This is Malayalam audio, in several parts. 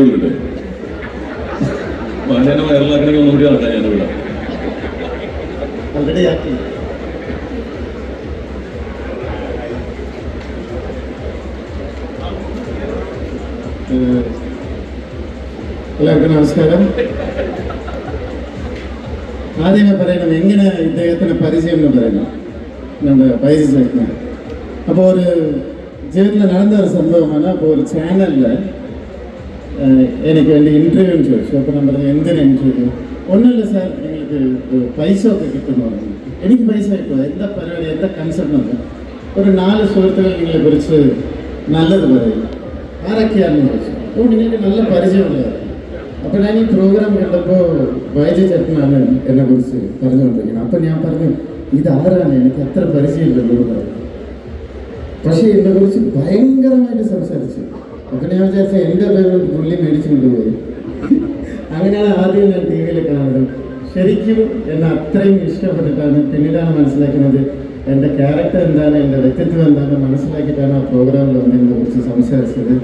ഉണ്ട് ബാലേനെ വൈറലാക്കണമെങ്കിൽ ഒന്നുകൂടി നടക്കാം ഞാനിവിടെ. എല്ലാവർക്കും നമസ്കാരം. ആദ്യമേ പറയണം എങ്ങനെ ഇദ്ദേഹത്തിന് പരിചയം എന്ന് പറയണം. നമ്മുടെ പരിചയം അപ്പോൾ ഒരു ജീവിതത്തിൽ നടന്ന ഒരു സംഭവമാണ്. അപ്പോൾ ഒരു ചാനലിൽ എനിക്ക് വേണ്ടി ഇന്റർവ്യൂന്ന് ചോദിച്ചു. അപ്പോൾ ഞാൻ പറഞ്ഞു എന്തിന് ഇന്റർവ്യൂ ഒന്നുമില്ല സാർ നിങ്ങൾക്ക് പൈസ ഒക്കെ പറഞ്ഞു എനിക്ക് പൈസ കിട്ടുമോ? എന്താ പരിപാടി? എന്താ കൺസെപ്റ്റ് എന്ന് ഒരു നാല് സുഹൃത്തുക്കൾ നിങ്ങളെ കുറിച്ച് നല്ലത് പറയും. ആരൊക്കെയാണെന്ന് ചോദിച്ചു. അപ്പോൾ നിങ്ങൾക്ക് നല്ല പരിചയമുള്ളതാണ് അപ്പോൾ ഞാൻ ഈ പ്രോഗ്രാം കണ്ടപ്പോൾ വൈജു ചേട്ടനാണ് എന്നെ കുറിച്ച് പറഞ്ഞുകൊണ്ടിരിക്കുന്നത്. അപ്പോൾ ഞാൻ പറഞ്ഞു ഇത് ആരാണ് എനിക്ക് അത്ര പരിചയമില്ലല്ലോ പറഞ്ഞു. പക്ഷേ എന്നെ കുറിച്ച് ഭയങ്കരമായിട്ട് സംസാരിച്ചു. അപ്പൊ ഞാൻ വിചാരിച്ച എന്റെ പേരും പുള്ളി മേടിച്ചു കൊണ്ടുപോയി. അങ്ങനെയാണ് ആദ്യം ഞാൻ ടി വിയിൽ കാണുന്നത്. ശരിക്കും എന്നെ അത്രയും ഇഷ്ടപ്പെട്ടിട്ടാണ് പിന്നീടാണ് മനസ്സിലാക്കുന്നത് എന്റെ ക്യാരക്ടർ എന്താണ് എന്റെ വ്യക്തിത്വം എന്താണ് മനസ്സിലാക്കിയിട്ടാണ് ആ പ്രോഗ്രാമിൽ വന്നതിനെ കുറിച്ച് സംസാരിച്ചത്.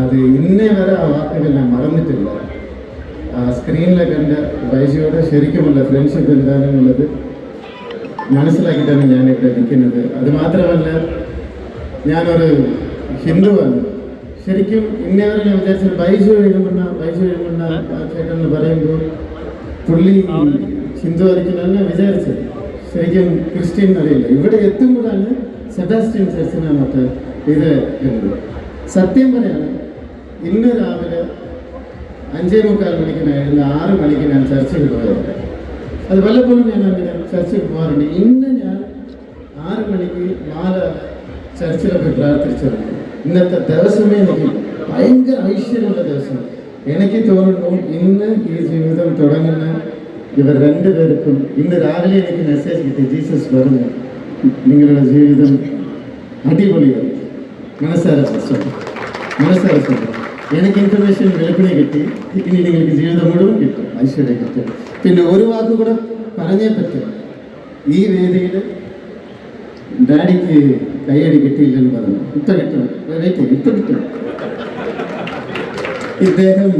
അത് ഇന്നേ വരെ ആ വാക്കുകൾ ഞാൻ മറന്നിട്ടില്ല. ആ സ്ക്രീനിലെ കണ്ട വൈശിയോട് ശരിക്കുമുള്ള ഫ്രണ്ട്ഷിപ്പ് എന്താണെന്നുള്ളത് മനസ്സിലാക്കിയിട്ടാണ് ഞാൻ ഇവിടെ നിൽക്കുന്നത്. അത് മാത്രമല്ല ഞാനൊരു ഹിന്ദുവാണ്. ശരിക്കും ഇന്നേവരെ ഞാൻ വിചാരിച്ചത് ബൈജു എഴുതുമെന്ന ബൈജു ആ ചേട്ടൻ എന്ന് പറയുമ്പോൾ പുള്ളി ഹിന്ദു ആയിരിക്കുമെന്നാണ് ഞാൻ വിചാരിച്ചത്. ശരിക്കും ക്രിസ്ത്യൻ അറിയില്ല ഇവിടെ എത്തുമ്പോഴാണ് സെബാസ്റ്റ്യൻ മറ്റ് ഇത് കണ്ടത് സത്യം പറയാണ് ഇന്ന് രാവിലെ അഞ്ചേ മുക്കാൽ മണിക്ക് ഞാൻ ആറ് മണിക്ക് ഞാൻ ചർച്ചയിൽ പോയത് അത് വല്ലപ്പോഴും ഞാൻ അങ്ങനെ ചർച്ചയിൽ പോകാറുണ്ട്. ഇന്ന് ഞാൻ ആറ് മണിക്ക് മാല ചർച്ചിലൊക്കെ പ്രാർത്ഥിച്ചിരുന്നു ഇന്നത്തെ ദിവസമേ എനിക്ക് ഭയങ്കര ഐശ്വര്യമുള്ള ദിവസം. എനിക്ക് തോന്നുന്നു ഇന്ന് ഈ ജീവിതം തുടങ്ങുന്ന ഇവർ രണ്ടുപേർക്കും ഇന്ന് രാവിലെ എനിക്ക് മെസ്സേജ് കിട്ടി. ജീസസ് പറഞ്ഞു നിങ്ങളുടെ ജീവിതം അടിപൊളിയാണ് മനസ്സാരം മനസ്സാരം എനിക്ക് ഇൻഫർമേഷൻ വെളുപ്പിനെ കിട്ടി. ഇനി നിങ്ങൾക്ക് ജീവിതം മുഴുവൻ കിട്ടും. ഐശ്വര്യം കിട്ടും. പിന്നെ ഒരു വാക്ക് കൂടെ പറഞ്ഞേ പറ്റും. ഈ വേദിയിൽ ഡാഡിക്ക് കൈയടി കിട്ടിയില്ലെന്ന് പറഞ്ഞു ഇപ്പൊ കിട്ടും വെയിറ്റ് ചെയ്യ്, ഇപ്പൊ കിട്ടും ഇദ്ദേഹം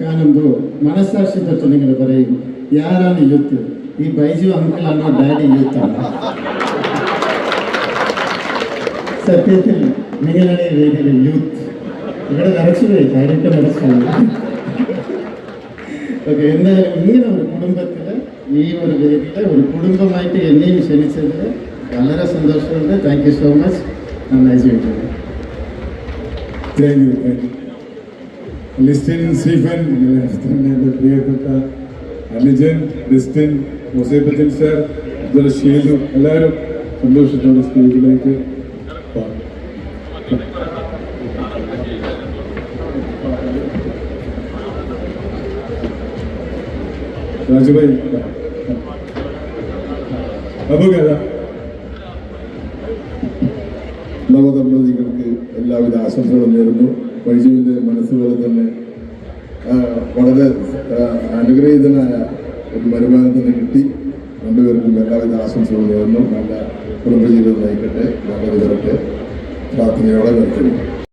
കാണുമ്പോൾ മനസ്സാക്ഷി തൊട്ട് നിങ്ങൾ പറയും യാരാണ് യൂത്ത് ഈ ബൈജു അങ്കിളാണോ ഡാഡി യൂത്താണോ സത്യത്തിൽ നിങ്ങളുടെ ഈ വേദിയിലെ യൂത്ത് ഇവിടെ നിറച്ചുപോയി കാര്യമൊക്കെ നിറച്ചുപോയി ഓക്കെ എന്തായാലും ഇങ്ങനെ ഒരു കുടുംബത്തില് ഈ ഒരു വേദിയിലെ ഒരു കുടുംബമായിട്ട് എന്നെയും ക്ഷണിച്ചതിൽ വളരെ സന്തോഷമുണ്ട് താങ്ക് യു സോ മച്ച് നന്നായി ജീവിക്കുന്നു thank you thank you Listin Stephen തന്നെ എൻ്റെ പ്രിയപ്പെട്ട അനുജൻ ലിസ്റ്റിൻ മൊസൈബച്ചൻ സാർ അതുപോലെ ഷീലു എല്ലാവരും സന്തോഷത്തോടെ സ്റ്റേജിലേക്ക് വാ. രാജുഭായി വാ. അബു കഥ നവദമ്പതികൾക്ക് എല്ലാവിധ ആശംസകളും നേരുന്നു. വൈജുവിന്റെ മനസ്സുകളിൽ തന്നെ വളരെ അനുഗ്രഹീതനായ ഒരു വരുമാനം തന്നെ കിട്ടി. രണ്ടുപേർക്കും എല്ലാവിധ ആശംസകളും നേരുന്നു. നല്ല കുടുംബജീവിതം നയിക്കട്ടെ. നല്ലത് വരട്ടെ പ്രാർത്ഥനയോടെ നിർത്തുന്നു.